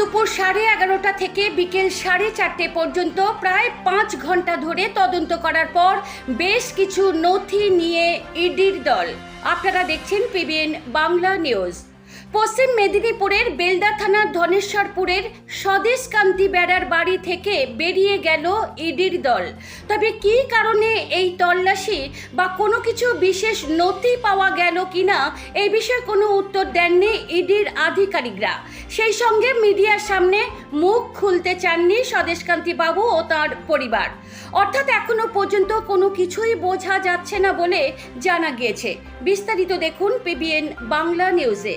দুপুর সাড়ে এগারোটা থেকে বিকেল সাড়ে চারটে পর্যন্ত প্রায় পাঁচ ঘণ্টা ধরে তদন্ত করার পর বেশ কিছু নথি নিয়ে ইডির দল। আপনারা দেখছেন পিবিএন বাংলা নিউজ। পশ্চিম মেদিনীপুরের বেলদা থানার ধনেশ্বরপুরের স্বদেশ কান্তি বেড়ার বাড়ি থেকে বেরিয়ে গেল ইডির দল। তবে কী কারণে এই তল্লাশি বা কোনো কিছু বিশেষ নথি পাওয়া গেল কিনা এই বিষয়ে কোনো উত্তর দেননি ইডির আধিকারিকরা। সেই সঙ্গে মিডিয়ার সামনে মুখ খুলতে চাননি স্বদেশকান্তি বাবু ও তার পরিবার। অর্থাৎ এখনও পর্যন্ত কোনো কিছুই বোঝা যাচ্ছে না বলে জানা গিয়েছে। বিস্তারিত দেখুন পিবিএন বাংলা নিউজে।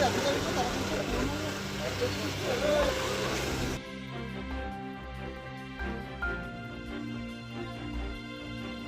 Thank you.